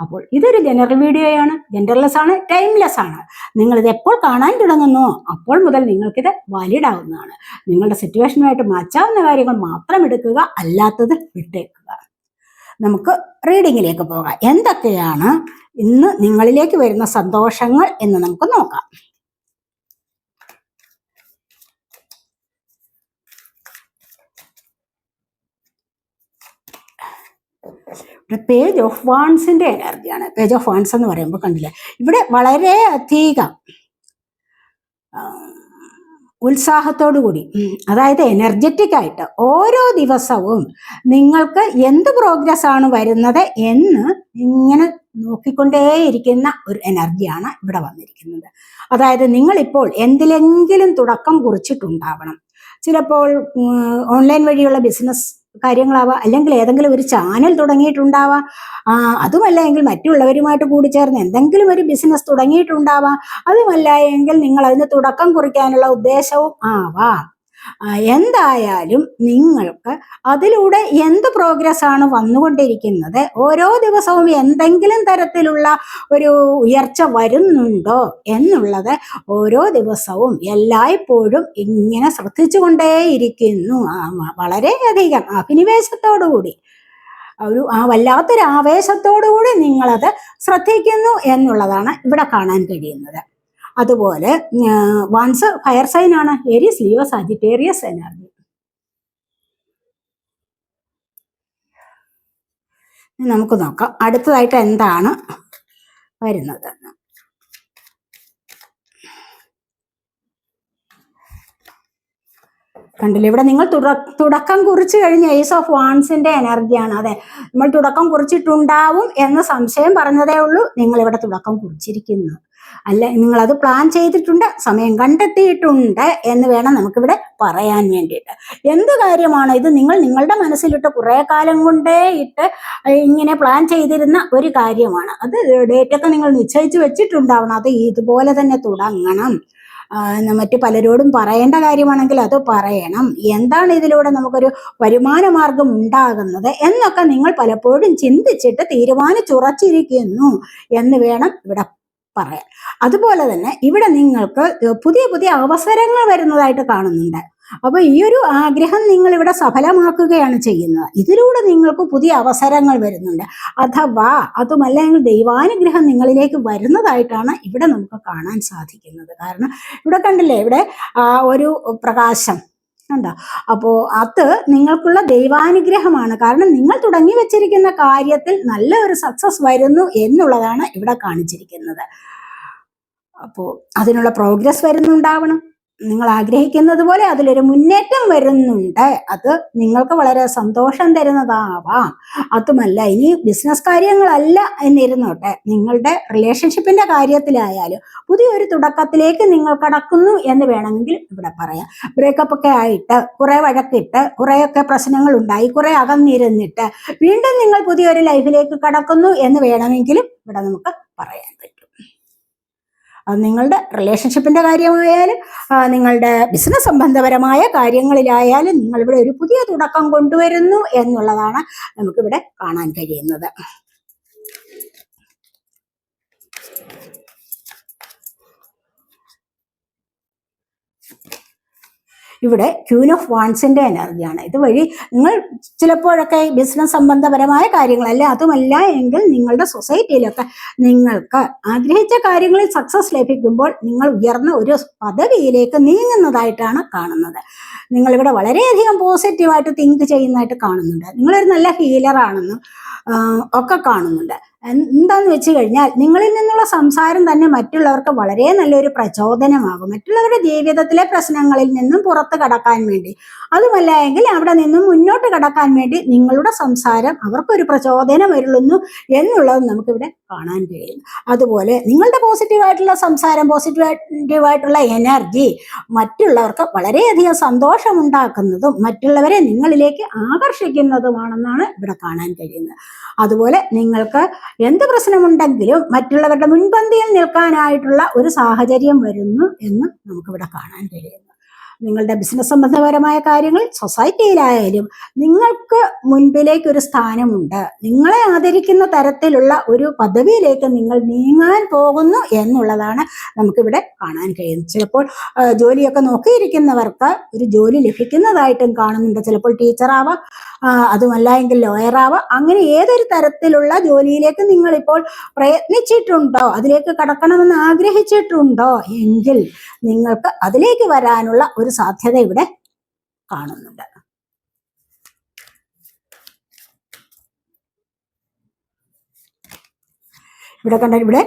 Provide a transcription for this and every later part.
അപ്പോൾ ഇതൊരു ജനറൽ വീഡിയോയാണ് ജെൻഡർലെസ് ആണ് ടൈംലെസ് ആണ്. നിങ്ങൾ ഇത് എപ്പോൾ കാണാൻ തുടങ്ങുന്നു അപ്പോൾ മുതൽ നിങ്ങൾക്കിത് വാലിഡ് ആവുന്നതാണ്. നിങ്ങളുടെ സിറ്റുവേഷനുമായിട്ട് മാച്ചാവുന്ന കാര്യങ്ങൾ മാത്രം എടുക്കുക അല്ലാത്തത് വിട്ടേക്കുക. നമുക്ക് റീഡിങ്ങിലേക്ക് പോകാം. എന്തൊക്കെയാണ് ഇന്ന് നിങ്ങളിലേക്ക് വരുന്ന സന്തോഷങ്ങൾ എന്ന് നമുക്ക് നോക്കാം. ഇവിടെ പേജ് ഓഫ് വാൺസിന്റെ എനർജിയാണ് പേജ് ഓഫ് വാൺസ് എന്ന് പറയുമ്പോൾ കണ്ടില്ല? ഇവിടെ വളരെ അധികം ഉത്സാഹത്തോടു കൂടി അതായത് എനർജറ്റിക് ആയിട്ട് ഓരോ ദിവസവും നിങ്ങൾക്ക് എന്ത് പ്രോഗ്രസ് ആണ് വരുന്നത് എന്ന് ഇങ്ങനെ നോക്കിക്കൊണ്ടേയിരിക്കുന്ന ഒരു എനർജിയാണ് ഇവിടെ വന്നിരിക്കുന്നത്. അതായത് നിങ്ങളിപ്പോൾ എന്തിലെങ്കിലും തുടക്കം കുറിച്ചിട്ടുണ്ടാവണം. ചിലപ്പോൾ ഓൺലൈൻ വഴിയുള്ള ബിസിനസ് കാര്യങ്ങളാവാം അല്ലെങ്കിൽ ഏതെങ്കിലും ഒരു ചാനൽ തുടങ്ങിയിട്ടുണ്ടാവാം. അതുമല്ല എങ്കിൽ മറ്റുള്ളവരുമായിട്ട് കൂടി ചേർന്ന് എന്തെങ്കിലും ഒരു ബിസിനസ് തുടങ്ങിയിട്ടുണ്ടാവാം. അതുമല്ല എങ്കിൽ നിങ്ങൾ അതിന് തുടക്കം കുറിക്കാനുള്ള ഉദ്ദേശവും ആവാം. എന്തായാലും നിങ്ങൾക്ക് അതിലൂടെ എന്ത് പ്രോഗ്രസ് ആണ് വന്നുകൊണ്ടിരിക്കുന്നത്? ഓരോ ദിവസവും എന്തെങ്കിലും തരത്തിലുള്ള ഒരു ഉയർച്ച വരുന്നുണ്ടോ എന്നുള്ളത് ഓരോ ദിവസവും എല്ലായ്പ്പോഴും ഇങ്ങനെ ശ്രദ്ധിച്ചുകൊണ്ടേയിരിക്കുന്നു. വളരെയധികം അഭിനിവേശത്തോടുകൂടി. ഒരു ആ വല്ലാത്തൊരു ആവേശത്തോടുകൂടി നിങ്ങളത് ശ്രദ്ധിക്കുന്നു എന്നുള്ളതാണ് ഇവിടെ കാണാൻ കഴിയുന്നത്. അതുപോലെ വൺസ് ഫയർ സൈൻ ആണ്. ഏരിയസ് ലിയോ സാജിറ്റേറിയസ് എനർജി നമുക്ക് നോക്കാം. അടുത്തതായിട്ട് എന്താണ് വരുന്നത്? കണ്ടില്ലേ? ഇവിടെ നിങ്ങൾ തുട- തുടക്കം കുറിച്ച് കഴിഞ്ഞ ഏസ് ഓഫ് വാൺസിന്റെ എനർജിയാണ്. അതെ നമ്മൾ തുടക്കം കുറിച്ചിട്ടുണ്ടാവും എന്ന സംശയം പറഞ്ഞതേ ഉള്ളൂ. നിങ്ങൾ ഇവിടെ തുടക്കം കുറിച്ചിരിക്കുന്നു. അല്ല നിങ്ങൾ അത് പ്ലാൻ ചെയ്തിട്ടുണ്ട് സമയം കണ്ടെത്തിയിട്ടുണ്ട് എന്ന് വേണം നമുക്കിവിടെ പറയാൻ വേണ്ടിയിട്ട്. എന്ത് കാര്യമാണ് ഇത്? നിങ്ങൾ നിങ്ങളുടെ മനസ്സിലിട്ട് കുറെ കാലം കൊണ്ടേ ഇട്ട് ഇങ്ങനെ പ്ലാൻ ചെയ്തിരുന്ന ഒരു കാര്യമാണ്. അത് ഡേറ്റൊക്കെ നിങ്ങൾ നിശ്ചയിച്ച് വെച്ചിട്ടുണ്ടാവണം. അത് ഇതുപോലെ തന്നെ തുടങ്ങണം. മറ്റു പലരോടും പറയേണ്ട കാര്യമാണെങ്കിൽ അത് പറയണം. എന്താണ് ഇതിലൂടെ നമുക്കൊരു വരുമാന മാർഗം ഉണ്ടാകുന്നത് എന്നൊക്കെ നിങ്ങൾ പലപ്പോഴും ചിന്തിച്ചിട്ട് തീരുമാനിച്ചുറച്ചിരിക്കുന്നു എന്ന് വേണം ഇവിടെ പറയാൻ. അതുപോലെ തന്നെ ഇവിടെ നിങ്ങൾക്ക് പുതിയ പുതിയ അവസരങ്ങൾ വരുന്നതായിട്ട് കാണുന്നുണ്ട്. അപ്പൊ ഈ ഒരു ആഗ്രഹം നിങ്ങൾ ഇവിടെ സഫലമാക്കുകയാണ് ചെയ്യുന്നത്. ഇതിലൂടെ നിങ്ങൾക്ക് പുതിയ അവസരങ്ങൾ വരുന്നുണ്ട്. അഥവാ അതുമല്ലെങ്കിൽ ദൈവാനുഗ്രഹം നിങ്ങളിലേക്ക് വരുന്നതായിട്ടാണ് ഇവിടെ നമുക്ക് കാണാൻ സാധിക്കുന്നത്. കാരണം ഇവിടെ കണ്ടില്ലേ ഇവിടെ ഒരു പ്രകാശം കണ്ടോ? അപ്പോ അത് നിങ്ങൾക്കുള്ള ദൈവാനുഗ്രഹമാണ്. കാരണം നിങ്ങൾ തുടങ്ങി വെച്ചിരിക്കുന്ന കാര്യത്തിൽ നല്ല ഒരു സക്സസ് വരുന്നു എന്നുള്ളതാണ് ഇവിടെ കാണിച്ചിരിക്കുന്നത്. അപ്പോ അതിനുള്ള പ്രോഗ്രസ് വരുന്നുണ്ടാവണം. നിങ്ങൾ ആഗ്രഹിക്കുന്നത് പോലെ അതിലൊരു മുന്നേറ്റം വരുന്നുണ്ട്. അത് നിങ്ങൾക്ക് വളരെ സന്തോഷം തരുന്നതാവാം. അതുമല്ല ഇനി ബിസിനസ് കാര്യങ്ങളല്ല എന്നിരുന്നോട്ടെ നിങ്ങളുടെ റിലേഷൻഷിപ്പിന്റെ കാര്യത്തിലായാലും പുതിയൊരു തുടക്കത്തിലേക്ക് നിങ്ങൾ കടക്കുന്നു എന്ന് വേണമെങ്കിൽ ഇവിടെ പറയാം. ബ്രേക്കപ്പ് ഒക്കെ ആയിട്ട് കുറെ വഴക്കിട്ട് കുറേയൊക്കെ പ്രശ്നങ്ങൾ ഉണ്ടായി കുറെ അകന്നിരുന്നിട്ട് വീണ്ടും നിങ്ങൾ പുതിയൊരു ലൈഫിലേക്ക് കടക്കുന്നു എന്ന് വേണമെങ്കിലും ഇവിടെ നമുക്ക് പറയാൻ പറ്റും. നിങ്ങളുടെ റിലേഷൻഷിപ്പിന്റെ കാര്യമായാലും നിങ്ങളുടെ ബിസിനസ് സംബന്ധപരമായ കാര്യങ്ങളിലായാലും നിങ്ങൾ ഇവിടെ ഒരു പുതിയ തുടക്കം കൊണ്ടുവരുന്നു എന്നുള്ളതാണ് നമുക്കിവിടെ കാണാൻ കഴിയുന്നത്. ഇവിടെ ക്യൂൻ ഓഫ് വാൺസിന്റെ എനർജിയാണ്. ഇതുവഴി നിങ്ങൾ ചിലപ്പോഴൊക്കെ ബിസിനസ് സംബന്ധപരമായ കാര്യങ്ങളല്ല അതുമല്ല എങ്കിൽ നിങ്ങളുടെ സൊസൈറ്റിയിലൊക്കെ നിങ്ങൾക്ക് ആഗ്രഹിച്ച കാര്യങ്ങളിൽ സക്സസ് ലഭിക്കുമ്പോൾ നിങ്ങൾ ഉയർന്ന ഒരു പദവിയിലേക്ക് നീങ്ങുന്നതായിട്ടാണ് കാണുന്നത്. നിങ്ങളിവിടെ വളരെയധികം പോസിറ്റീവായിട്ട് തിങ്ക് ചെയ്യുന്നതായിട്ട് കാണുന്നുണ്ട്. നിങ്ങളൊരു നല്ല ഹീലറാണെന്നും ഒക്കെ കാണുന്നുണ്ട്. എന്താന്ന് വെച്ച് കഴിഞ്ഞാൽ നിങ്ങളിൽ നിന്നുള്ള സംസാരം തന്നെ മറ്റുള്ളവർക്ക് വളരെ നല്ലൊരു പ്രചോദനമാകും. മറ്റുള്ളവരുടെ ജീവിതത്തിലെ പ്രശ്നങ്ങളിൽ നിന്നും പുറത്ത് കടക്കാൻ വേണ്ടി. അതുമല്ല എങ്കിൽ അവിടെ നിന്നും മുന്നോട്ട് കടക്കാൻ വേണ്ടി നിങ്ങളുടെ സംസാരം അവർക്കൊരു പ്രചോദനം വരുള്ളുന്നു എന്നുള്ളത് നമുക്കിവിടെ കാണാൻ കഴിയും അതുപോലെ നിങ്ങളുടെ പോസിറ്റീവായിട്ടുള്ള സംസാരം പോസിറ്റീവായിട്ടുള്ള എനർജി മറ്റുള്ളവർക്ക് വളരെയധികം സന്തോഷമുണ്ടാക്കുന്നതും മറ്റുള്ളവരെ നിങ്ങളിലേക്ക് ആകർഷിക്കുന്നതുമാണെന്നാണ് ഇവിടെ കാണാൻ കഴിയുന്നത്. അതുപോലെ നിങ്ങൾക്ക് എന്ത് പ്രശ്നമുണ്ടെങ്കിലും മറ്റുള്ളവരുടെ മുൻപന്തിയിൽ നിൽക്കാനായിട്ടുള്ള ഒരു സാഹചര്യം വരുന്നു എന്ന് നമുക്കിവിടെ കാണാൻ കഴിയുന്നു. നിങ്ങളുടെ ബിസിനസ് സംബന്ധപരമായ കാര്യങ്ങൾ സൊസൈറ്റിയിലായാലും നിങ്ങൾക്ക് മുൻപിലേക്ക് ഒരു സ്ഥാനമുണ്ട്. നിങ്ങളെ ആദരിക്കുന്ന തരത്തിലുള്ള ഒരു പദവിയിലേക്ക് നിങ്ങൾ നീങ്ങാൻ പോകുന്നു എന്നുള്ളതാണ് നമുക്കിവിടെ കാണാൻ കഴിയുന്നത്. ചിലപ്പോൾ ജോലിയൊക്കെ നോക്കിയിരിക്കുന്നവർക്ക് ഒരു ജോലി ലഭിക്കുന്നതായിട്ടും കാണുന്നുണ്ട്. ചിലപ്പോൾ ടീച്ചറാവാം അതുമല്ല എങ്കിൽ ലോയറാവാം അങ്ങനെ ഏതൊരു തരത്തിലുള്ള ജോലിയിലേക്ക് നിങ്ങളിപ്പോൾ പ്രയത്നിച്ചിട്ടുണ്ടോ? അതിലേക്ക് കടക്കണമെന്ന് ആഗ്രഹിച്ചിട്ടുണ്ടോ? എങ്കിൽ നിങ്ങൾക്ക് അതിലേക്ക് വരാനുള്ള ഒരു സാധ്യത ഇവിടെ കാണുന്നുണ്ട്. ഇവിടെ കണ്ട ഇവിടെ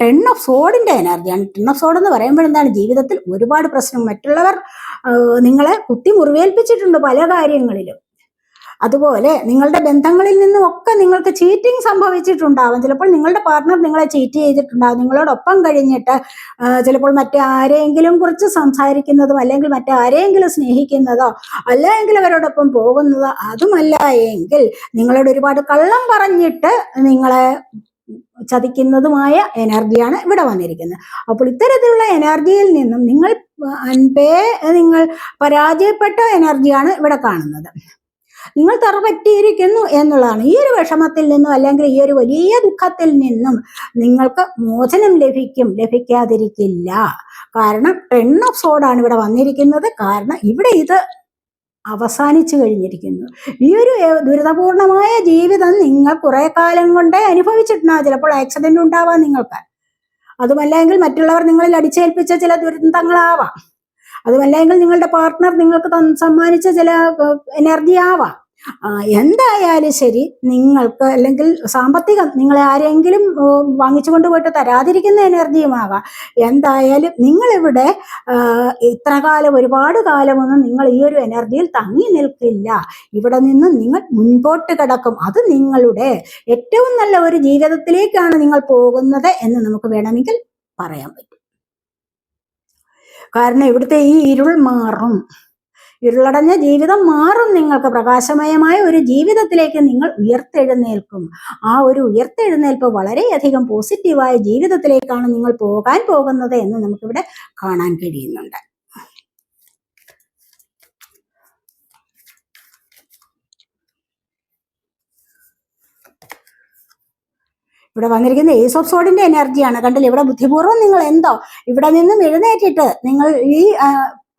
ടെൻ ഓഫ് സോഡിന്റെ എനർജിയാണ് ടെൻ ഓഫ് സോഡ് എന്ന് പറയുമ്പോൾ എന്താണ്? ജീവിതത്തിൽ ഒരുപാട് പ്രശ്നം മറ്റുള്ളവർ നിങ്ങളെ കുത്തി മുറിവേൽപ്പിച്ചിട്ടുണ്ട് പല കാര്യങ്ങളിലും. അതുപോലെ നിങ്ങളുടെ ബന്ധങ്ങളിൽ നിന്നും ഒക്കെ നിങ്ങൾക്ക് ചീറ്റിംഗ് സംഭവിച്ചിട്ടുണ്ടാവും. ചിലപ്പോൾ നിങ്ങളുടെ പാർട്ട്ണർ നിങ്ങളെ ചീറ്റ് ചെയ്തിട്ടുണ്ടാവും. നിങ്ങളോടൊപ്പം കഴിഞ്ഞിട്ട് ചിലപ്പോൾ മറ്റാരെങ്കിലും കുറിച്ച് സംസാരിക്കുന്നതും അല്ലെങ്കിൽ മറ്റാരെങ്കിലും സ്നേഹിക്കുന്നതോ അല്ലെങ്കിൽ അവരോടൊപ്പം പോകുന്നതോ അതുമല്ല എങ്കിൽ നിങ്ങളോട് ഒരുപാട് കള്ളം പറഞ്ഞിട്ട് നിങ്ങളെ ചതിക്കുന്നതുമായ എനർജിയാണ് ഇവിടെ വന്നിരിക്കുന്നത്. അപ്പോൾ ഇത്തരത്തിലുള്ള എനർജിയിൽ നിന്നും നിങ്ങൾ അൻപേ നിങ്ങൾ പരാജയപ്പെട്ട എനർജിയാണ് ഇവിടെ കാണുന്നത്. നിങ്ങൾ തറപറ്റിയിരിക്കുന്നു എന്നുള്ളതാണ്. ഈ ഒരു വിഷമത്തിൽ നിന്നും അല്ലെങ്കിൽ ഈ ഒരു വലിയ ദുഃഖത്തിൽ നിന്നും നിങ്ങൾക്ക് മോചനം ലഭിക്കും. ലഭിക്കാതിരിക്കില്ല. കാരണം ടെൺ ഓഫ് സോഡാണ് ഇവിടെ വന്നിരിക്കുന്നത്. കാരണം ഇവിടെ ഇത് അവസാനിച്ചു കഴിഞ്ഞിരിക്കുന്നു. ഈ ഒരു ദുരിതപൂർണമായ ജീവിതം നിങ്ങൾ കുറെ കാലം കൊണ്ടേ അനുഭവിച്ചിട്ടുണ്ടാകും ചിലപ്പോൾ ആക്സിഡന്റ് ഉണ്ടാവാം നിങ്ങൾക്ക്. അതുമല്ലെങ്കിൽ മറ്റുള്ളവർ നിങ്ങളിൽ അടിച്ചേൽപ്പിച്ച ചില ദുരന്തങ്ങളാവാം. അതുമല്ലെങ്കിൽ നിങ്ങളുടെ പാർട്ട്ണർ നിങ്ങൾക്ക് സമ്മാനിച്ച ചില എനർജി ആവാം. എന്തായാലും ശരി നിങ്ങൾക്ക് അല്ലെങ്കിൽ സാമ്പത്തികം നിങ്ങളെ ആരെങ്കിലും വാങ്ങിച്ചു കൊണ്ടുപോയിട്ട് തരാതിരിക്കുന്ന എനർജിയുമാകാം എന്തായാലും നിങ്ങളിവിടെ ഇത്ര കാലം ഒരുപാട് കാലമൊന്നും നിങ്ങൾ ഈ ഒരു എനർജിയിൽ തങ്ങി നിൽക്കില്ല. ഇവിടെ നിന്ന് നിങ്ങൾ മുൻപോട്ട് കിടക്കും. അത് നിങ്ങളുടെ ഏറ്റവും നല്ല ഒരു ജീവിതത്തിലേക്കാണ് നിങ്ങൾ പോകുന്നത് എന്ന് നമുക്ക് വേണമെങ്കിൽ പറയാൻ പറ്റും. കാരണം ഇവിടുത്തെ ഈ ഇരുൾ മാറും. ഇരുളടഞ്ഞ ജീവിതം മാറും നിങ്ങൾക്ക്. പ്രകാശമയമായ ഒരു ജീവിതത്തിലേക്ക് നിങ്ങൾ ഉയർത്തെഴുന്നേൽക്കും. ആ ഒരു ഉയർത്തെഴുന്നേൽപ്പ് വളരെയധികം പോസിറ്റീവായ ജീവിതത്തിലേക്കാണ് നിങ്ങൾ പോകാൻ പോകുന്നത് എന്ന് നമുക്കിവിടെ കാണാൻ കഴിയുന്നുണ്ട്. ഇവിടെ വന്നിരിക്കുന്ന ഏസ് ഓഫ് സോഡിന്റെ എനർജിയാണ് കണ്ടില്ല? ഇവിടെ ബുദ്ധിപൂർവം നിങ്ങൾ എന്തോ ഇവിടെ നിന്നും എഴുന്നേറ്റിട്ട് നിങ്ങൾ ഈ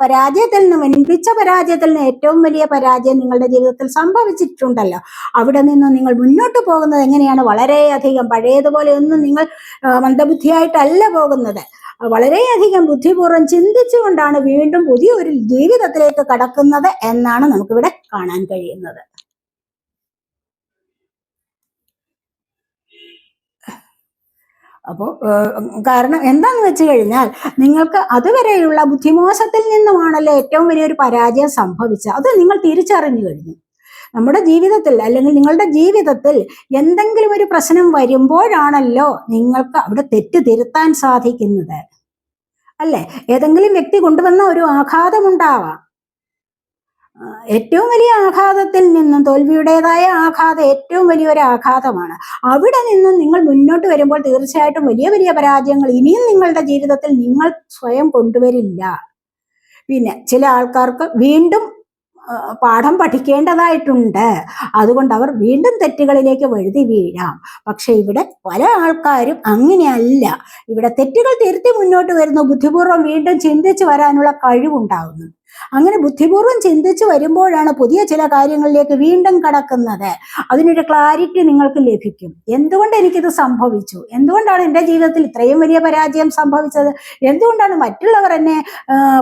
പരാജയത്തിൽ നിന്ന് വൻപിച്ച പരാജയത്തിൽ നിന്ന് ഏറ്റവും വലിയ പരാജയം നിങ്ങളുടെ ജീവിതത്തിൽ സംഭവിച്ചിട്ടുണ്ടല്ലോ. അവിടെ നിന്ന് നിങ്ങൾ മുന്നോട്ട് പോകുന്നത് എങ്ങനെയാണ്? വളരെയധികം പഴയതുപോലെ ഒന്നും നിങ്ങൾ മന്ദബുദ്ധിയായിട്ടല്ല പോകുന്നത്. വളരെയധികം ബുദ്ധിപൂർവം ചിന്തിച്ചുകൊണ്ടാണ് വീണ്ടും പുതിയ ഒരു ജീവിതത്തിലേക്ക് കടക്കുന്നത് എന്നാണ് നമുക്കിവിടെ കാണാൻ കഴിയുന്നത്. അപ്പോൾ കാരണം എന്താന്ന് വെച്ച് കഴിഞ്ഞാൽ നിങ്ങൾക്ക് അതുവരെയുള്ള ബുദ്ധിമോശത്തിൽ നിന്നുമാണല്ലോ ഏറ്റവും വലിയൊരു പരാജയം സംഭവിച്ചത്. അത് നിങ്ങൾ തിരിച്ചറിഞ്ഞു കഴിഞ്ഞു. നമ്മുടെ ജീവിതത്തിൽ അല്ലെങ്കിൽ നിങ്ങളുടെ ജീവിതത്തിൽ എന്തെങ്കിലും ഒരു പ്രശ്നം വരുമ്പോഴാണല്ലോ നിങ്ങൾക്ക് അവിടെ തെറ്റ് തിരുത്താൻ സാധിക്കുന്നത്. അല്ലെ? ഏതെങ്കിലും വ്യക്തി കൊണ്ടുവന്ന ഒരു ആഘാതമുണ്ടാവാം ഏറ്റവും വലിയ ആഘാതത്തിൽ നിന്നും തോൽവിയുടേതായ ആഘാതം ഏറ്റവും വലിയൊരു ആഘാതമാണ്. അവിടെ നിന്നും നിങ്ങൾ മുന്നോട്ട് വരുമ്പോൾ തീർച്ചയായിട്ടും വലിയ വലിയ പരാജയങ്ങൾ ഇനിയും നിങ്ങളുടെ ജീവിതത്തിൽ നിങ്ങൾ സ്വയം കൊണ്ടുവരില്ല. പിന്നെ ചില ആൾക്കാർക്ക് വീണ്ടും പാഠം പഠിക്കേണ്ടതായിട്ടുണ്ട്. അതുകൊണ്ട് അവർ വീണ്ടും തെറ്റുകളിലേക്ക് വഴുതി വീഴാം. പക്ഷെ ഇവിടെ പല ആൾക്കാരും അങ്ങനെയല്ല. ഇവിടെ തെറ്റുകൾ തിരുത്തി മുന്നോട്ട് വരുന്നു. ബുദ്ധിപൂർവം വീണ്ടും ചിന്തിച്ചു വരാനുള്ള കഴിവുണ്ടാകുന്നു. അങ്ങനെ ബുദ്ധിപൂർവം ചിന്തിച്ചു വരുമ്പോഴാണ് പുതിയ ചില കാര്യങ്ങളിലേക്ക് വീണ്ടും കടക്കുന്നത്. അതിനൊരു ക്ലാരിറ്റി നിങ്ങൾക്ക് ലഭിക്കും. എന്തുകൊണ്ട് എനിക്കിത് സംഭവിച്ചു? എന്തുകൊണ്ടാണ് എന്റെ ജീവിതത്തിൽ ഇത്രയും വലിയ പരാജയം സംഭവിച്ചത്? എന്തുകൊണ്ടാണ് മറ്റുള്ളവർ എന്നെ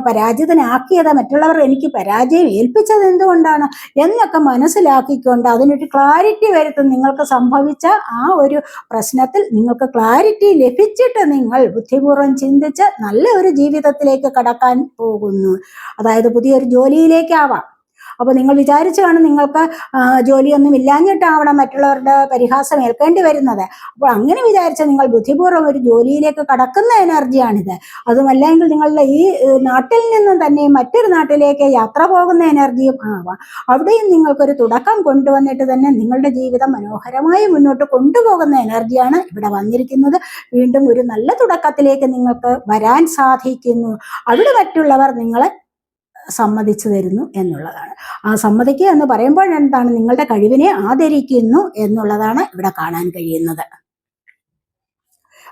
പരാജിതനാക്കിയത്? മറ്റുള്ളവർ എനിക്ക് പരാജയം ഏൽപ്പിച്ചത് എന്തുകൊണ്ടാണ്? എന്നൊക്കെ മനസ്സിലാക്കിക്കൊണ്ട് അതിനൊരു ക്ലാരിറ്റി വരുത്തും നിങ്ങൾക്ക് സംഭവിച്ച ആ ഒരു പ്രശ്നത്തിൽ നിങ്ങൾക്ക് ക്ലാരിറ്റി ലഭിച്ചിട്ട് നിങ്ങൾ ബുദ്ധിപൂർവം ചിന്തിച്ച് നല്ല ഒരു ജീവിതത്തിലേക്ക് കടക്കാൻ പോകുന്നു. അതായത് പുതിയൊരു ജോലിയിലേക്കാവാം. അപ്പോൾ നിങ്ങൾ വിചാരിച്ചു കാണും നിങ്ങൾക്ക് ജോലിയൊന്നും ഇല്ലാഞ്ഞിട്ടാവണം മറ്റുള്ളവരുടെ പരിഹാസം ഏൽക്കേണ്ടി വരുന്നത്. അപ്പോൾ അങ്ങനെ വിചാരിച്ച നിങ്ങൾ ബുദ്ധിപൂർവം ഒരു ജോലിയിലേക്ക് കടക്കുന്ന എനർജിയാണിത്. അതുമല്ലെങ്കിൽ നിങ്ങളുടെ ഈ നാട്ടിൽ നിന്നും തന്നെ മറ്റൊരു നാട്ടിലേക്ക് യാത്ര പോകുന്ന എനർജിയും ആവാം. അവിടെയും നിങ്ങൾക്കൊരു തുടക്കം കൊണ്ടുവന്നിട്ട് തന്നെ നിങ്ങളുടെ ജീവിതം മനോഹരമായി മുന്നോട്ട് കൊണ്ടുപോകുന്ന എനർജിയാണ് ഇവിടെ വന്നിരിക്കുന്നത്. വീണ്ടും ഒരു നല്ല തുടക്കത്തിലേക്ക് നിങ്ങൾക്ക് വരാൻ സാധിക്കുന്നു. അവിടെ മറ്റുള്ളവർ നിങ്ങളെ സമ്മതിച്ചു തരുന്നു എന്നുള്ളതാണ്. ആ സമ്മതിക്കുക എന്ന് പറയുമ്പോൾ എന്താണ്? നിങ്ങളുടെ കഴിവിനെ ആദരിക്കുന്നു എന്നുള്ളതാണ് ഇവിടെ കാണാൻ കഴിയുന്നത്.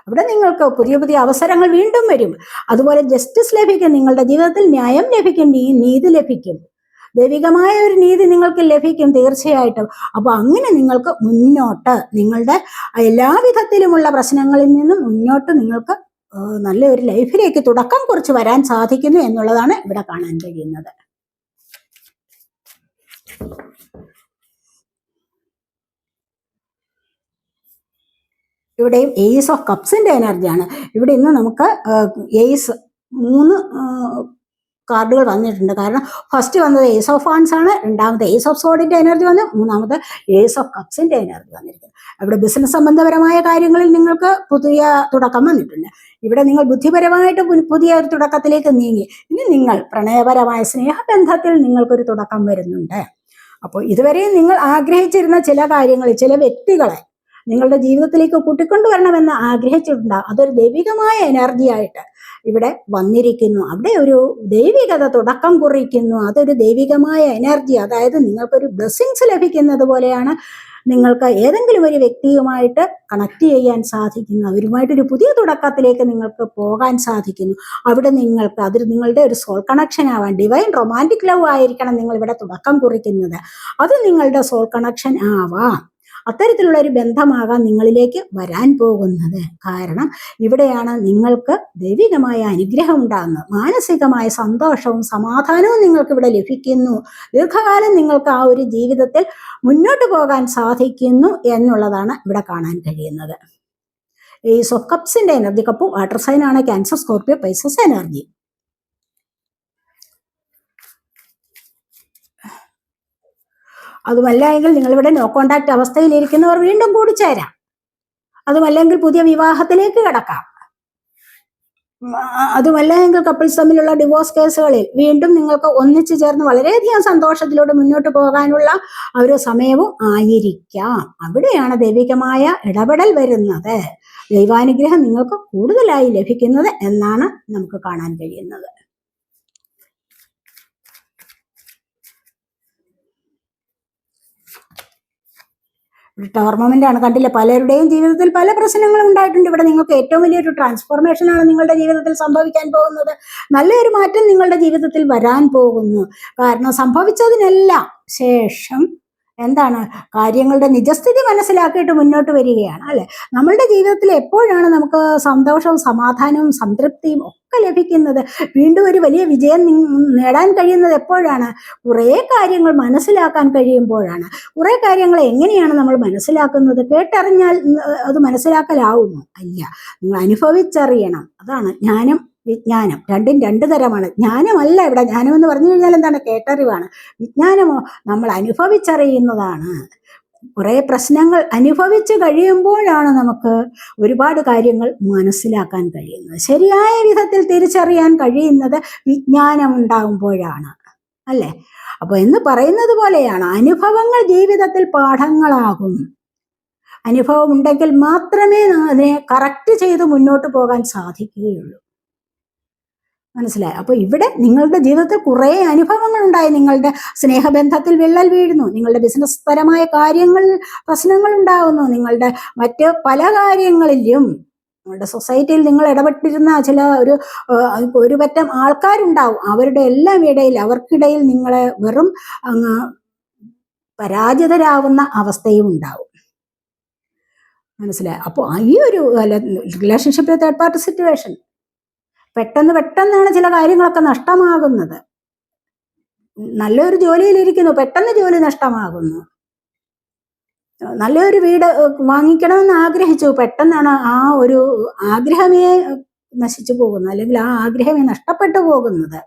അവിടെ നിങ്ങൾക്ക് പുതിയ പുതിയ അവസരങ്ങൾ വീണ്ടും വരും. അതുപോലെ ജസ്റ്റിസ് ലഭിക്കും നിങ്ങളുടെ ജീവിതത്തിൽ ന്യായം ലഭിക്കും നീതി ലഭിക്കും. ദൈവികമായ ഒരു നീതി നിങ്ങൾക്ക് ലഭിക്കും തീർച്ചയായിട്ടും. അപ്പൊ അങ്ങനെ നിങ്ങൾക്ക് മുന്നോട്ട് നിങ്ങളുടെ എല്ലാവിധത്തിലുമുള്ള പ്രശ്നങ്ങളിൽ നിന്നും മുന്നോട്ട് നിങ്ങൾക്ക് നല്ല ഒരു ലൈഫിലേക്ക് തുടക്കം കുറിച്ച് വരാൻ സാധിക്കുന്നു എന്നുള്ളതാണ് ഇവിടെ കാണാൻ കഴിയുന്നത്. ഇവിടെയും എയ്സ് ഓഫ് കപ്സിന്റെ എനർജിയാണ് ഇവിടെ ഇന്ന് നമുക്ക് എയ്സ് മൂന്ന് കാർഡുകൾ വന്നിട്ടുണ്ട്. കാരണം ഫസ്റ്റ് വന്നത് ഏസ് ഓഫ് ഫാൻസ് ആണ് രണ്ടാമത് ഏസ് ഓഫ് സോഡിന്റെ എനർജി വന്നു മൂന്നാമത് ഏസ് ഓഫ് കപ്സിന്റെ എനർജി വന്നിരിക്കുന്നത് അവിടെ ബിസിനസ് സംബന്ധപരമായ കാര്യങ്ങളിൽ നിങ്ങൾക്ക് പുതിയ തുടക്കം വന്നിട്ടുണ്ട്. ഇവിടെ നിങ്ങൾ ബുദ്ധിപരമായിട്ട് പുതിയ ഒരു തുടക്കത്തിലേക്ക് നീങ്ങി. ഇനി നിങ്ങൾ പ്രണയപരമായ സ്നേഹബന്ധത്തിൽ നിങ്ങൾക്കൊരു തുടക്കം വരുന്നുണ്ട്. അപ്പോൾ ഇതുവരെയും നിങ്ങൾ ആഗ്രഹിച്ചിരുന്ന ചില കാര്യങ്ങൾ ചില വ്യക്തികളെ നിങ്ങളുടെ ജീവിതത്തിലേക്ക് കൂട്ടിക്കൊണ്ടുവരണമെന്ന് ആഗ്രഹിച്ചിട്ടുണ്ടാകും അതൊരു ദൈവികമായ എനർജി ആയിട്ട് ഇവിടെ വന്നിരിക്കുന്നു. അവിടെ ഒരു ദൈവികത തുടക്കം കുറിക്കുന്നു. അതൊരു ദൈവികമായ എനർജി അതായത് നിങ്ങൾക്കൊരു ബ്ലെസ്സിങ്സ് ലഭിക്കുന്നത് പോലെയാണ് നിങ്ങൾക്ക് ഏതെങ്കിലും ഒരു വ്യക്തിയുമായിട്ട് കണക്ട് ചെയ്യാൻ സാധിക്കുന്നു. അവരുമായിട്ടൊരു പുതിയ തുടക്കത്തിലേക്ക് നിങ്ങൾക്ക് പോകാൻ സാധിക്കുന്നു. അവിടെ നിങ്ങൾക്ക് അതൊരു നിങ്ങളുടെ ഒരു സോൾ കണക്ഷൻ ആവാൻ ഡിവൈൻ റൊമാന്റിക് ലവ് ആയിരിക്കണം നിങ്ങൾ ഇവിടെ തുടക്കം കുറിക്കുന്നത്. അത് നിങ്ങളുടെ സോൾ കണക്ഷൻ ആവാം. അത്തരത്തിലുള്ള ഒരു ബന്ധമാകാം നിങ്ങളിലേക്ക് വരാൻ പോകുന്നത്. കാരണം ഇവിടെയാണ് നിങ്ങൾക്ക് ദൈവികമായ അനുഗ്രഹം ഉണ്ടാകുന്നത് മാനസികമായ സന്തോഷവും സമാധാനവും നിങ്ങൾക്ക് ഇവിടെ ലഭിക്കുന്നു. ദീർഘകാലം നിങ്ങൾക്ക് ആ ഒരു ജീവിതത്തിൽ മുന്നോട്ട് പോകാൻ സാധിക്കുന്നു എന്നുള്ളതാണ് ഇവിടെ കാണാൻ കഴിയുന്നത്. ഈ സോ എനർജി കപ്പ് വാട്ടർ സൈനാണ് ക്യാൻസർ സ്കോർപ്പിയോ പൈസസ് എനർജി അതുമല്ല എങ്കിൽ നിങ്ങളിവിടെ നോ കോണ്ടാക്ട് അവസ്ഥയിലിരിക്കുന്നവർ വീണ്ടും കൂടിച്ചേരാം. അതുമല്ലെങ്കിൽ പുതിയ വിവാഹത്തിലേക്ക് കിടക്കാം. അതുമല്ല എങ്കിൽ കപ്പിൾസ് തമ്മിലുള്ള ഡിവോഴ്സ് കേസുകളിൽ വീണ്ടും നിങ്ങൾക്ക് ഒന്നിച്ചു ചേർന്ന് വളരെയധികം സന്തോഷത്തിലൂടെ മുന്നോട്ട് പോകാനുള്ള ഒരു സമയവും ആയിരിക്കാം. അവിടെയാണ് ദൈവികമായ ഇടപെടൽ വരുന്നത്. ദൈവാനുഗ്രഹം നിങ്ങൾക്ക് കൂടുതലായി ലഭിക്കുന്നത് എന്നാണ് നമുക്ക് കാണാൻ കഴിയുന്നത്. ടോർണമെന്റ് ആണ് കണ്ടില്ല? പലരുടെയും ജീവിതത്തിൽ പല പ്രശ്നങ്ങളും ഉണ്ടായിട്ടുണ്ട്. ഇവിടെ നിങ്ങൾക്ക് ഏറ്റവും വലിയൊരു ട്രാൻസ്ഫോർമേഷൻ ആണ് നിങ്ങളുടെ ജീവിതത്തിൽ സംഭവിക്കാൻ പോകുന്നത്. നല്ലൊരു മാറ്റം നിങ്ങളുടെ ജീവിതത്തിൽ വരാൻ പോകുന്നു. കാരണം സംഭവിച്ചതിനെല്ലാം ശേഷം എന്താണ്? കാര്യങ്ങളുടെ നിജസ്ഥിതി മനസ്സിലാക്കിയിട്ട് മുന്നോട്ട് വരികയാണ് അല്ലെ? നമ്മളുടെ ജീവിതത്തിൽ എപ്പോഴാണ് നമുക്ക് സന്തോഷവും സമാധാനവും സംതൃപ്തിയും ഒക്കെ ലഭിക്കുന്നത്? വീണ്ടും ഒരു വലിയ വിജയം നേടാൻ കഴിയുന്നത് എപ്പോഴാണ്? കുറേ കാര്യങ്ങൾ മനസ്സിലാക്കാൻ കഴിയുമ്പോഴാണ്. കുറേ കാര്യങ്ങൾ എങ്ങനെയാണ് നമ്മൾ മനസ്സിലാക്കുന്നത് കേട്ടറിഞ്ഞാൽ അത് മനസ്സിലാക്കലാവുമോ? അല്ല നിങ്ങൾ അനുഭവിച്ചറിയണം. അതാണ് ജ്ഞാനം വിജ്ഞാനം. രണ്ടും രണ്ട് തരമാണ്. ജ്ഞാനമല്ല ഇവിടെ. ജ്ഞാനം എന്ന് പറഞ്ഞു കഴിഞ്ഞാൽ എന്താണ്? കേട്ടറിവാണ്. വിജ്ഞാനമോ? നമ്മൾ അനുഭവിച്ചറിയുന്നതാണ്. കുറെ പ്രശ്നങ്ങൾ അനുഭവിച്ചു കഴിയുമ്പോഴാണ് നമുക്ക് ഒരുപാട് കാര്യങ്ങൾ മനസ്സിലാക്കാൻ കഴിയുന്നത്. ശരിയായ വിധത്തിൽ തിരിച്ചറിയാൻ കഴിയുന്നത് വിജ്ഞാനം ഉണ്ടാകുമ്പോഴാണ് അല്ലേ? അപ്പൊ എന്ന് പറയുന്നത് പോലെയാണ്. അനുഭവങ്ങൾ ജീവിതത്തിൽ പാഠങ്ങളാകും. അനുഭവം ഉണ്ടെങ്കിൽ മാത്രമേ അതിനെ കറക്റ്റ് ചെയ്ത് മുന്നോട്ട് പോകാൻ സാധിക്കുകയുള്ളൂ. മനസ്സിലായി. അപ്പൊ ഇവിടെ നിങ്ങളുടെ ജീവിതത്തിൽ കുറേ അനുഭവങ്ങൾ ഉണ്ടായി നിങ്ങളുടെ സ്നേഹബന്ധത്തിൽ വിള്ളൽ വീഴുന്നു. നിങ്ങളുടെ ബിസിനസ് പരമായ കാര്യങ്ങളിൽ പ്രശ്നങ്ങൾ ഉണ്ടാകുന്നു നിങ്ങളുടെ മറ്റ് പല കാര്യങ്ങളിലും നിങ്ങളുടെ സൊസൈറ്റിയിൽ നിങ്ങൾ ഇടപെട്ടിരുന്ന ചില ഒരു ഒരു പറ്റം ആൾക്കാരുണ്ടാവും. അവരുടെ എല്ലാം ഇടയിൽ അവർക്കിടയിൽ നിങ്ങളെ വെറും പരാജിതരാവുന്ന അവസ്ഥയും ഉണ്ടാവും. മനസ്സിലായി? അപ്പോൾ ഈ ഒരു റിലേഷൻഷിപ്പിലെ തേർഡ് പാർട്ടി സിറ്റുവേഷൻ പെട്ടെന്ന് പെട്ടെന്നാണ് ചില കാര്യങ്ങളൊക്കെ നഷ്ടമാകുന്നത്. നല്ലൊരു ജോലിയിലിരിക്കുന്നു പെട്ടെന്ന് ജോലി നഷ്ടമാകുന്നു. നല്ലൊരു വീട് വാങ്ങിക്കണമെന്ന് ആഗ്രഹിച്ചു പെട്ടെന്നാണ് ആ ഒരു ആഗ്രഹമേ നശിച്ചു പോകുന്നത് അല്ലെങ്കിൽ ആ ആഗ്രഹമേ നഷ്ടപ്പെട്ടു പോകുന്നത്.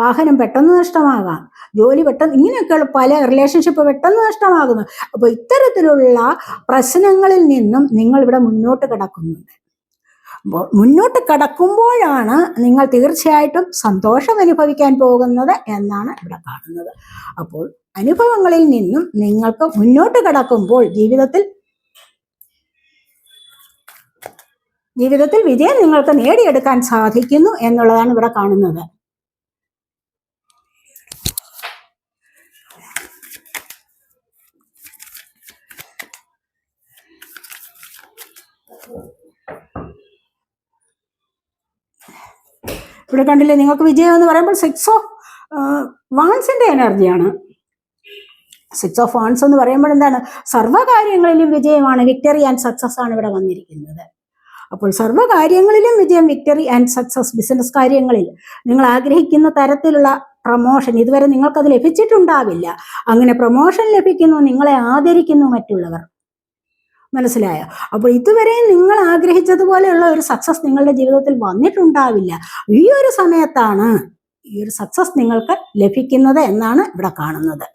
വാഹനം പെട്ടെന്ന് നഷ്ടമാകാം ജോലി പെട്ടെന്ന് ഇങ്ങനെയൊക്കെയുള്ള പല റിലേഷൻഷിപ്പ് പെട്ടെന്ന് നഷ്ടമാകുന്നു. അപ്പോൾ ഇത്തരത്തിലുള്ള പ്രശ്നങ്ങളിൽ നിന്നും നിങ്ങൾ ഇവിടെ മുന്നോട്ട് കിടക്കുന്നുണ്ട്. അപ്പോൾ മുന്നോട്ട് കടക്കുമ്പോഴാണ് നിങ്ങൾ തീർച്ചയായിട്ടും സന്തോഷം അനുഭവിക്കാൻ പോകുന്നത് എന്നാണ് ഇവിടെ കാണുന്നത്. അപ്പോൾ അനുഭവങ്ങളിൽ നിന്നും നിങ്ങൾക്ക് മുന്നോട്ട് കടക്കുമ്പോൾ ജീവിതത്തിൽ ജീവിതത്തിൽ വിജയം നിങ്ങൾക്ക് നേടിയെടുക്കാൻ സാധിക്കുന്നു എന്നുള്ളതാണ് ഇവിടെ കാണുന്നത്. ഇവിടെ കണ്ടില്ലേ നിങ്ങൾക്ക് വിജയം എന്ന് പറയുമ്പോൾ സിക്സ് ഓഫ് വാൺസിന്റെ എനർജിയാണ് സിക്സ് ഓഫ് വാൻസ് എന്ന് പറയുമ്പോൾ എന്താണ്? സർവകാര്യങ്ങളിലും വിജയമാണ് വിക്ടറി ആൻഡ് സക്സസ് ആണ് ഇവിടെ വന്നിരിക്കുന്നത്. അപ്പോൾ സർവകാര്യങ്ങളിലും വിജയം വിക്ടറി ആൻഡ് സക്സസ് ബിസിനസ് കാര്യങ്ങളിൽ. നിങ്ങൾ ആഗ്രഹിക്കുന്ന തരത്തിലുള്ള പ്രൊമോഷൻ ഇതുവരെ നിങ്ങൾക്കത് ലഭിച്ചിട്ടുണ്ടാവില്ല. അങ്ങനെ പ്രൊമോഷൻ ലഭിക്കുന്നു നിങ്ങളെ ആദരിക്കുന്നു മറ്റുള്ളവർ. മനസ്സിലായോ? അപ്പോൾ ഇതുവരെ നിങ്ങൾ ആഗ്രഹിച്ചതുപോലെയുള്ള ഒരു സക്സസ് നിങ്ങളുടെ ജീവിതത്തിൽ വന്നിട്ടുണ്ടാവില്ല. ഈ ഒരു സമയത്താണ് ഈ ഒരു സക്സസ് നിങ്ങൾക്ക് ലഭിക്കുന്നത് എന്നാണ് ഇവിടെ കാണുന്നത്.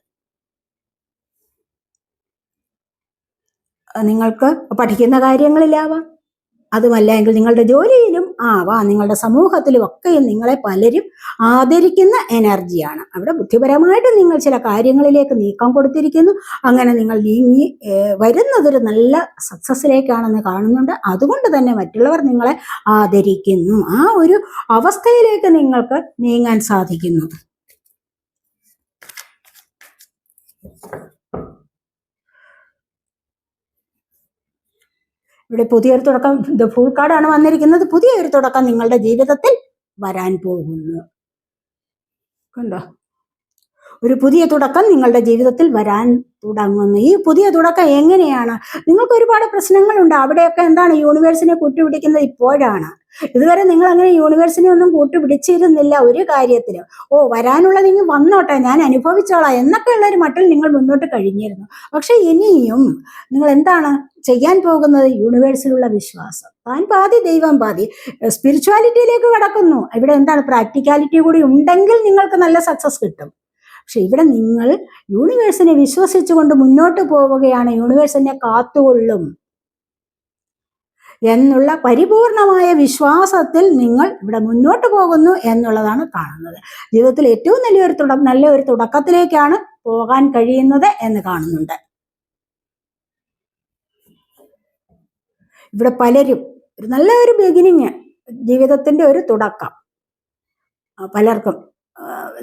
നിങ്ങൾക്ക് പഠിക്കുന്ന കാര്യങ്ങളിലാവാം. അതുമല്ല എങ്കിൽ നിങ്ങളുടെ ജോലിയിലും ആവാം. നിങ്ങളുടെ സമൂഹത്തിലും ഒക്കെയും നിങ്ങളെ പലരും ആദരിക്കുന്ന എനർജിയാണ്. അവിടെ ബുദ്ധിപരമായിട്ട് നിങ്ങൾ ചില കാര്യങ്ങളിലേക്ക് നീക്കം കൊടുത്തിരിക്കുന്നു. അങ്ങനെ നിങ്ങൾ നീങ്ങി വരുന്നതൊരു നല്ല സക്സസ്സിലേക്കാണെന്ന് കാണുന്നുണ്ട്. അതുകൊണ്ട് തന്നെ മറ്റുള്ളവർ നിങ്ങളെ ആദരിക്കുന്നു. ആ ഒരു അവസ്ഥയിലേക്ക് നിങ്ങൾക്ക് നീങ്ങാൻ സാധിക്കുന്നു. ഇവിടെ പുതിയൊരു തുടക്കം ദ ഫുൾ കാർഡാണ് വന്നിരിക്കുന്നത്. പുതിയൊരു തുടക്കം നിങ്ങളുടെ ജീവിതത്തിൽ വരാൻ പോകുന്നു. കണ്ടോ? ഒരു പുതിയ തുടക്കം നിങ്ങളുടെ ജീവിതത്തിൽ വരാൻ തുടങ്ങുന്നു. ഈ പുതിയ തുടക്കം എങ്ങനെയാണ്? നിങ്ങൾക്ക് ഒരുപാട് പ്രശ്നങ്ങളുണ്ട്. അവിടെയൊക്കെ എന്താണ് യൂണിവേഴ്സിനെ കൂട്ടുപിടിക്കുന്നത് ഇപ്പോഴാണ്. ഇതുവരെ നിങ്ങൾ അങ്ങനെ യൂണിവേഴ്സിനെ ഒന്നും കൂട്ടുപിടിച്ചിരുന്നില്ല ഒരു കാര്യത്തിലും. ഓ വരാനുള്ളത് ഇനി വന്നോട്ടെ. ഞാൻ അനുഭവിച്ചോളാം എന്നൊക്കെയുള്ള ഒരു മട്ടിൽ നിങ്ങൾ മുന്നോട്ട് കഴിഞ്ഞിരുന്നു. പക്ഷെ ഇനിയും നിങ്ങൾ എന്താണ് ചെയ്യാൻ പോകുന്നത്? യൂണിവേഴ്സിലുള്ള വിശ്വാസം. താൻ പാതി ദൈവം പാതി. സ്പിരിച്വാലിറ്റിയിലേക്ക് കടക്കുന്നു. ഇവിടെ എന്താണ്? പ്രാക്ടിക്കാലിറ്റി കൂടി ഉണ്ടെങ്കിൽ നിങ്ങൾക്ക് നല്ല സക്സസ് കിട്ടും. പക്ഷെ ഇവിടെ നിങ്ങൾ യൂണിവേഴ്സിനെ വിശ്വസിച്ചുകൊണ്ട് മുന്നോട്ട് പോവുകയാണ് യൂണിവേഴ്സിനെ കാത്തുകൊള്ളും. എന്നുള്ള പരിപൂർണമായ വിശ്വാസത്തിൽ നിങ്ങൾ ഇവിടെ മുന്നോട്ട് പോകുന്നു എന്നുള്ളതാണ് കാണുന്നത്. ജീവിതത്തിൽ ഏറ്റവും നല്ലൊരു തുട നല്ല ഒരു തുടക്കത്തിലേക്കാണ് പോകാൻ കഴിയുന്നത് എന്ന് കാണുന്നുണ്ട്. ഇവിടെ പലരും ഒരു നല്ല ഒരു ബിഗിനിങ് ജീവിതത്തിന്റെ ഒരു തുടക്കം. പലർക്കും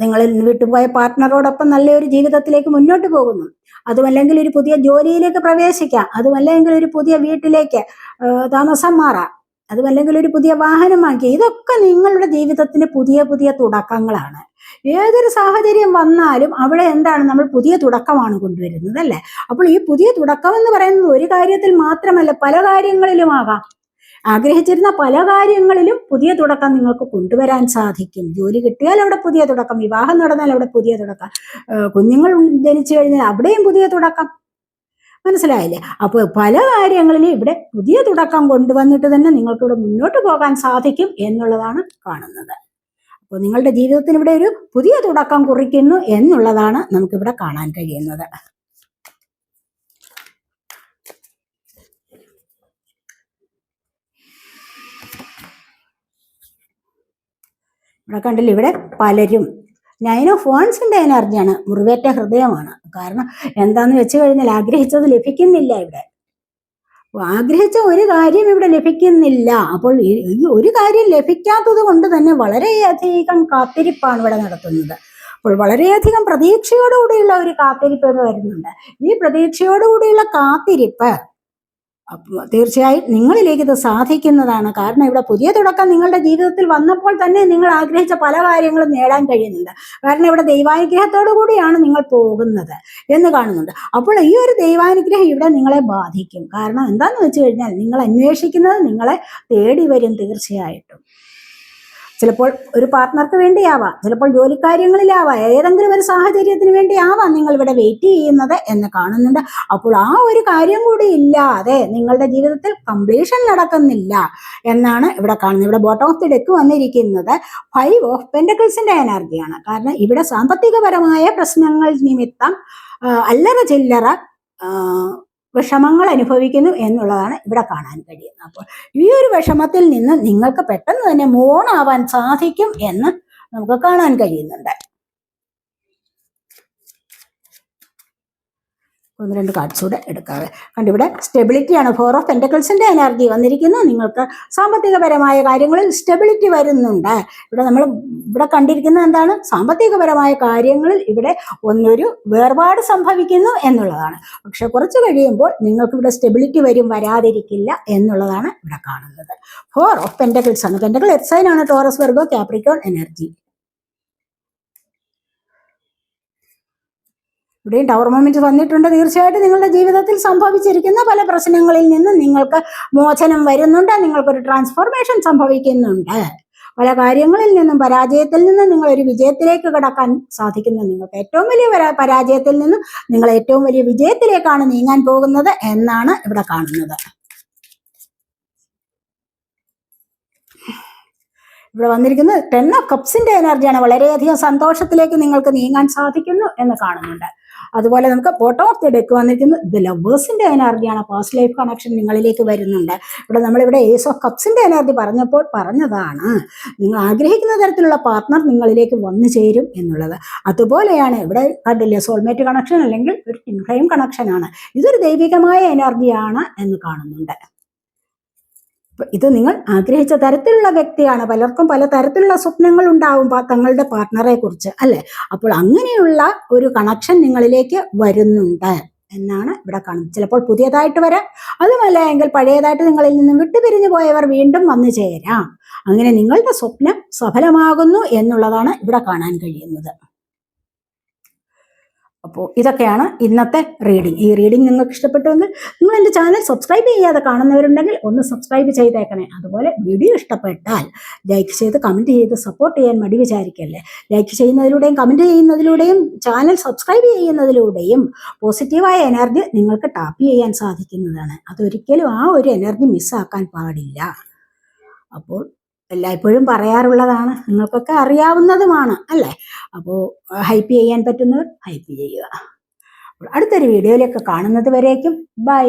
നിങ്ങൾ വിട്ടുപോയ പാർട്ട്ണറോടൊപ്പം നല്ലൊരു ജീവിതത്തിലേക്ക് മുന്നോട്ട് പോകുന്നു. അതുമല്ലെങ്കിൽ ഒരു പുതിയ ജോലിയിലേക്ക് പ്രവേശിക്കാം. അതുമല്ലെങ്കിൽ ഒരു പുതിയ വീട്ടിലേക്ക് താമസം മാറാം. അതുമല്ലെങ്കിൽ ഒരു പുതിയ വാഹനം വാങ്ങിക്കുക ഇതൊക്കെ നിങ്ങളുടെ ജീവിതത്തിന് പുതിയ പുതിയ തുടക്കങ്ങളാണ്. ഏതൊരു സാഹചര്യം വന്നാലും അവിടെ എന്താണ് നമ്മൾ പുതിയ തുടക്കമാണ് കൊണ്ടുവരുന്നത് അല്ലേ? അപ്പോൾ ഈ പുതിയ തുടക്കം എന്ന് പറയുന്നത് ഒരു കാര്യത്തിൽ മാത്രമല്ല പല കാര്യങ്ങളിലുമാകാം ആഗ്രഹിച്ചിരുന്ന പല കാര്യങ്ങളിലും പുതിയ തുടക്കം നിങ്ങൾക്ക് കൊണ്ടുവരാൻ സാധിക്കും. ജോലി കിട്ടിയാൽ അവിടെ പുതിയ തുടക്കം വിവാഹം നടന്നാൽ അവിടെ പുതിയ തുടക്കം കുഞ്ഞുങ്ങൾ ജനിച്ചു കഴിഞ്ഞാൽ അവിടെയും പുതിയ തുടക്കം. മനസ്സിലായില്ലേ? അപ്പോൾ പല കാര്യങ്ങളിലും ഇവിടെ പുതിയ തുടക്കം കൊണ്ടുവന്നിട്ട് തന്നെ നിങ്ങൾക്കിവിടെ മുന്നോട്ട് പോകാൻ സാധിക്കും എന്നുള്ളതാണ് കാണുന്നത്. അപ്പോൾ നിങ്ങളുടെ ജീവിതത്തിന് ഇവിടെ ഒരു പുതിയ തുടക്കം കുറിക്കുന്നു എന്നുള്ളതാണ് നമുക്കിവിടെ കാണാൻ കഴിയുന്നത്. ഇവിടെ കണ്ടില്ല? ഇവിടെ പലരും നയൻ ഓഫ് വോൺസിന്റെ എനർജിയാണ് മുറിവേറ്റ ഹൃദയമാണ്. കാരണം എന്താന്ന് വെച്ച് കഴിഞ്ഞാൽ ആഗ്രഹിച്ചത് ലഭിക്കുന്നില്ല ഇവിടെ. ആഗ്രഹിച്ച ഒരു കാര്യം ഇവിടെ ലഭിക്കുന്നില്ല. അപ്പോൾ ഈ ഒരു കാര്യം ലഭിക്കാത്തത് കൊണ്ട് തന്നെ വളരെയധികം കാത്തിരിപ്പാണ് ഇവിടെ നടത്തുന്നത്. അപ്പോൾ വളരെയധികം പ്രതീക്ഷയോടുകൂടിയുള്ള ഒരു കാത്തിരിപ്പ് ഇവിടെ വരുന്നുണ്ട് ഈ പ്രതീക്ഷയോടുകൂടിയുള്ള കാത്തിരിപ്പ് തീർച്ചയായും നിങ്ങളിലേക്ക് ഇത് സാധിക്കുന്നതാണ്. കാരണം ഇവിടെ പുതിയ തുടക്കം നിങ്ങളുടെ ജീവിതത്തിൽ വന്നപ്പോൾ തന്നെ നിങ്ങൾ ആഗ്രഹിച്ച പല കാര്യങ്ങളും നേടാൻ കഴിയുന്നുണ്ട്. കാരണം ഇവിടെ ദൈവാനുഗ്രഹത്തോടു കൂടിയാണ് നിങ്ങൾ പോകുന്നത് എന്ന് കാണുന്നുണ്ട്. അപ്പോൾ ഈ ഒരു ദൈവാനുഗ്രഹം ഇവിടെ നിങ്ങളെ ബാധിക്കും. കാരണം എന്താണെന്ന് വെച്ച് കഴിഞ്ഞാൽ നിങ്ങൾ അന്വേഷിക്കുന്നത് നിങ്ങളെ തേടി വരും തീർച്ചയായിട്ടും. ചിലപ്പോൾ ഒരു പാർട്ട്ണർക്ക് വേണ്ടിയാവാം. ചിലപ്പോൾ ജോലിക്കാര്യങ്ങളിലാവാം. ഏതെങ്കിലും ഒരു സാഹചര്യത്തിന് വേണ്ടിയാവാം നിങ്ങൾ ഇവിടെ വെയിറ്റ് ചെയ്യുന്നത് എന്ന് കാണുന്നുണ്ട്. അപ്പോൾ ആ ഒരു കാര്യം കൂടി ഇല്ലാതെ നിങ്ങളുടെ ജീവിതത്തിൽ കംപ്ലീഷൻ നടക്കുന്നില്ല എന്നാണ് ഇവിടെ കാണുന്നത്. ഇവിടെ ബോട്ടം ഓഫ് ദി ഡെക്ക് വന്നിരിക്കുന്നത് ഫൈവ് ഓഫ് പെൻഡക്കിൾസിന്റെ എനർജിയാണ് കാരണം ഇവിടെ സാമ്പത്തികപരമായ പ്രശ്നങ്ങൾ നിമിത്തം അല്ലറ ചില്ലറ വിഷമങ്ങൾ അനുഭവിക്കുന്നു എന്നുള്ളതാണ് ഇവിടെ കാണാൻ കഴിയുന്നത്. അപ്പോൾ ഈ ഒരു വിഷമത്തിൽ നിന്ന് നിങ്ങൾക്ക് പെട്ടെന്ന് തന്നെ മോണാവാൻ സാധിക്കും എന്ന് നമുക്ക് കാണാൻ കഴിയുന്നുണ്ട്. ഒന്ന് രണ്ട് കാർഡ്സ് കൂടെ എടുക്കാതെ കണ്ടിവിടെ സ്റ്റെബിലിറ്റിയാണ് ഫോർ ഓഫ് പെന്റക്കിൾസിന്റെ എനർജി വന്നിരിക്കുന്നു. നിങ്ങൾക്ക് സാമ്പത്തികപരമായ കാര്യങ്ങളിൽ സ്റ്റെബിലിറ്റി വരുന്നുണ്ട്. ഇവിടെ നമ്മൾ ഇവിടെ കണ്ടിരിക്കുന്നത് എന്താണ്? സാമ്പത്തികപരമായ കാര്യങ്ങളിൽ ഇവിടെ ഒന്നൊരു വേർപാട് സംഭവിക്കുന്നു എന്നുള്ളതാണ്. പക്ഷെ കുറച്ച് കഴിയുമ്പോൾ നിങ്ങൾക്ക് ഇവിടെ സ്റ്റെബിലിറ്റി വരും വരാതിരിക്കില്ല എന്നുള്ളതാണ് ഇവിടെ കാണുന്നത്. ഫോർ ഓഫ് പെന്റക്കിൾസ് ആണ്. പെന്റക്കിൾ ആണ്. ടോറസ് വെർഗോ കാപ്രിക്കോൺ എനർജി ഇവിടെയും ടവർ മൊമെന്റ് വന്നിട്ടുണ്ട്. തീർച്ചയായിട്ടും നിങ്ങളുടെ ജീവിതത്തിൽ സംഭവിച്ചിരിക്കുന്ന പല പ്രശ്നങ്ങളിൽ നിന്ന് നിങ്ങൾക്ക് മോചനം വരുന്നുണ്ട്. നിങ്ങൾക്കൊരു ട്രാൻസ്ഫോർമേഷൻ സംഭവിക്കുന്നുണ്ട്. പല കാര്യങ്ങളിൽ നിന്നും പരാജയത്തിൽ നിന്നും നിങ്ങൾ ഒരു വിജയത്തിലേക്ക് കടക്കാൻ സാധിക്കുന്നു. നിങ്ങൾക്ക് ഏറ്റവും വലിയ പരാജയത്തിൽ നിന്നും നിങ്ങൾ ഏറ്റവും വലിയ വിജയത്തിലേക്കാണ് നീങ്ങാൻ പോകുന്നത് എന്നാണ് ഇവിടെ കാണുന്നത്. ഇവിടെ വന്നിരിക്കുന്നത് ടെൻ ഓഫ് കപ്സിന്റെ എനർജിയാണ് വളരെയധികം സന്തോഷത്തിലേക്ക് നിങ്ങൾക്ക് നീങ്ങാൻ സാധിക്കുന്നു എന്ന് കാണുന്നുണ്ട്. അതുപോലെ നമുക്ക് പോട്ട് ഓഫ് ദി ഡെക്ക് വന്നിരിക്കുന്നത് ദ ലവേഴ്സിന്റെ എനർജിയാണ് പാസ്റ്റ് ലൈഫ് കണക്ഷൻ നിങ്ങളിലേക്ക് വരുന്നുണ്ട്. ഇവിടെ നമ്മളിവിടെ ഏസ് ഓഫ് കപ്സിന്റെ എനർജി പറഞ്ഞപ്പോൾ പറഞ്ഞതാണ്. നിങ്ങൾ ആഗ്രഹിക്കുന്ന തരത്തിലുള്ള പാർട്ട്ണർ നിങ്ങളിലേക്ക് വന്നു ചേരും എന്നുള്ളത്. അതുപോലെയാണ് ഇവിടെ കണ്ടില്ലേ സോൾമേറ്റ് കണക്ഷൻ അല്ലെങ്കിൽ ഒരു ഇൻഫ്ലെയിം കണക്ഷനാണ് ഇതൊരു ദൈവികമായ എനർജിയാണ് എന്ന് കാണുന്നുണ്ട്. ഇത് നിങ്ങൾ ആഗ്രഹിച്ച തരത്തിലുള്ള വ്യക്തിയാണ്. പലർക്കും പല തരത്തിലുള്ള സ്വപ്നങ്ങൾ ഉണ്ടാവും തങ്ങളുടെ പാർട്ണറെ കുറിച്ച് അല്ലെ? അപ്പോൾ അങ്ങനെയുള്ള ഒരു കണക്ഷൻ നിങ്ങളിലേക്ക് വരുന്നുണ്ട് എന്നാണ് ഇവിടെ കാണുന്നത്. ചിലപ്പോൾ പുതിയതായിട്ട് വരാം. അതുമല്ല എങ്കിൽ പഴയതായിട്ട് നിങ്ങളിൽ നിന്നും വിട്ടുപിരിഞ്ഞു പോയവർ വീണ്ടും വന്നു ചേരാം. അങ്ങനെ നിങ്ങളുടെ സ്വപ്നം സഫലമാകുന്നു എന്നുള്ളതാണ് ഇവിടെ കാണാൻ കഴിയുന്നത്. അപ്പോൾ ഇതൊക്കെയാണ് ഇന്നത്തെ റീഡിംഗ് ഈ റീഡിംഗ് നിങ്ങൾക്ക് ഇഷ്ടപ്പെട്ടുവെങ്കിൽ നിങ്ങൾ എന്റെ ചാനൽ സബ്സ്ക്രൈബ് ചെയ്യാതെ കാണുന്നവരുണ്ടെങ്കിൽ ഒന്ന് സബ്സ്ക്രൈബ് ചെയ്തേക്കണേ. അതുപോലെ വീഡിയോ ഇഷ്ടപ്പെട്ടാൽ ലൈക്ക് ചെയ്ത് കമന്റ് ചെയ്ത് സപ്പോർട്ട് ചെയ്യാൻ മടി വിചാരിക്കല്ലേ? ലൈക്ക് ചെയ്യുന്നതിലൂടെയും കമന്റ് ചെയ്യുന്നതിലൂടെയും ചാനൽ സബ്സ്ക്രൈബ് ചെയ്യുന്നതിലൂടെയും പോസിറ്റീവായ എനർജി നിങ്ങൾക്ക് ടാപ്പ് ചെയ്യാൻ സാധിക്കുന്നതാണ്. അതൊരിക്കലും ആ ഒരു എനർജി മിസ്സാക്കാൻ പാടില്ല. അപ്പോൾ എല്ലായ്പ്പോഴും പറയാറുള്ളതാണ്. നിങ്ങൾക്കൊക്കെ അറിയാവുന്നതുമാണ് അല്ലേ? അപ്പോൾ ഹൈപ്പ് ചെയ്യാൻ പറ്റുന്നവർ ഹൈപ്പ് ചെയ്യുക. അടുത്തൊരു വീഡിയോയിലൊക്കെ കാണുന്നത് വരേക്കും. ബൈ.